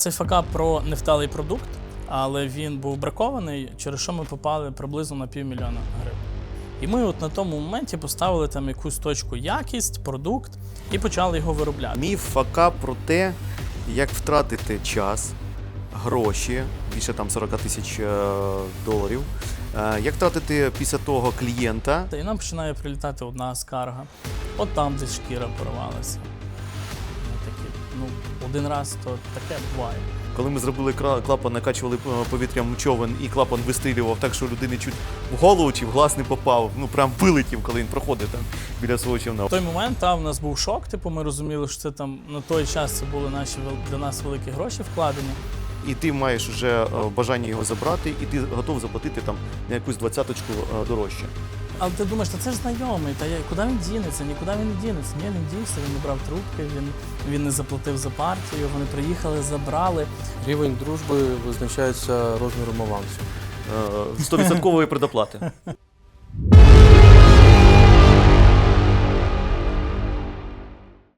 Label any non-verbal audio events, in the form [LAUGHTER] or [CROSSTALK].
Цей факап про невдалий продукт, але він був бракований, через що ми попали приблизно на півмільйона гривень. І ми от на тому моменті поставили там якусь точку якість, продукт і почали його виробляти. Мій факап про те, як втратити час, гроші, більше там 40 тисяч е, доларів. Е, Як втратити після того клієнта, І нам починає прилітати одна скарга. От там десь шкіра порвалася. Ну, один раз то таке буває. коли ми зробили клапан, накачували е, повітрям човен і клапан вистрілював так, що людини чуть в голову чи в глаз не попав. Ну прям вилетів, коли він проходив там біля свого човна. В той момент та, в нас був шок, типу, ми розуміли, що це там на той час це були наші для нас великі гроші вкладені. І ти маєш вже е, бажання його забрати, і ти готов заплатити там на якусь двадцяточку е, дорожче. Але ти думаєш, та це ж знайомий, та я, куди він дінеться? Нікуди він не дінеться. Ні, він дівся, він не брав трубки, він, він не заплатив за партію, вони приїхали, забрали. Рівень дружби визначається розміром авансу. Е, [LAUGHS] Стовідсоткової предоплати.